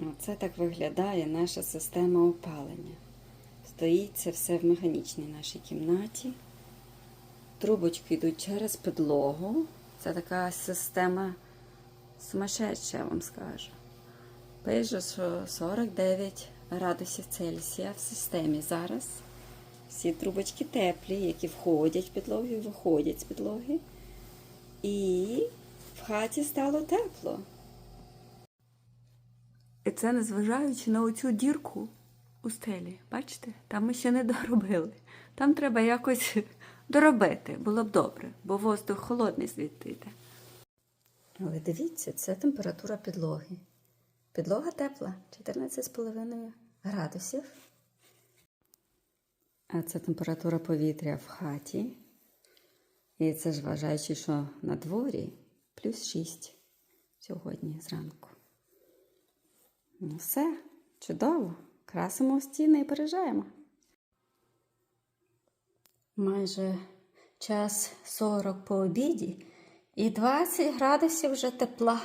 Оце так виглядає наша система опалення. Стоїть це все в механічній нашій кімнаті. Трубочки йдуть через підлогу. Це така система сумасшедша, я вам скажу. Пише, що 49 градусів Цельсія в системі зараз. Всі трубочки теплі, які входять в підлогу виходять з підлоги. І в хаті стало тепло. І це незважаючи на оцю дірку у стелі. Бачите? Там ми ще не доробили. Там треба якось доробити, було б добре, бо воздух холодний звідти йде. Але дивіться, це температура підлоги. Підлога тепла, 14,5 градусів. А це температура повітря в хаті. І це ж вважаючи, що на дворі плюс 6 сьогодні зранку. Ну все, чудово. Красимо стіни і пережаємо. Майже час 40 по обіді і 20 градусів вже тепла.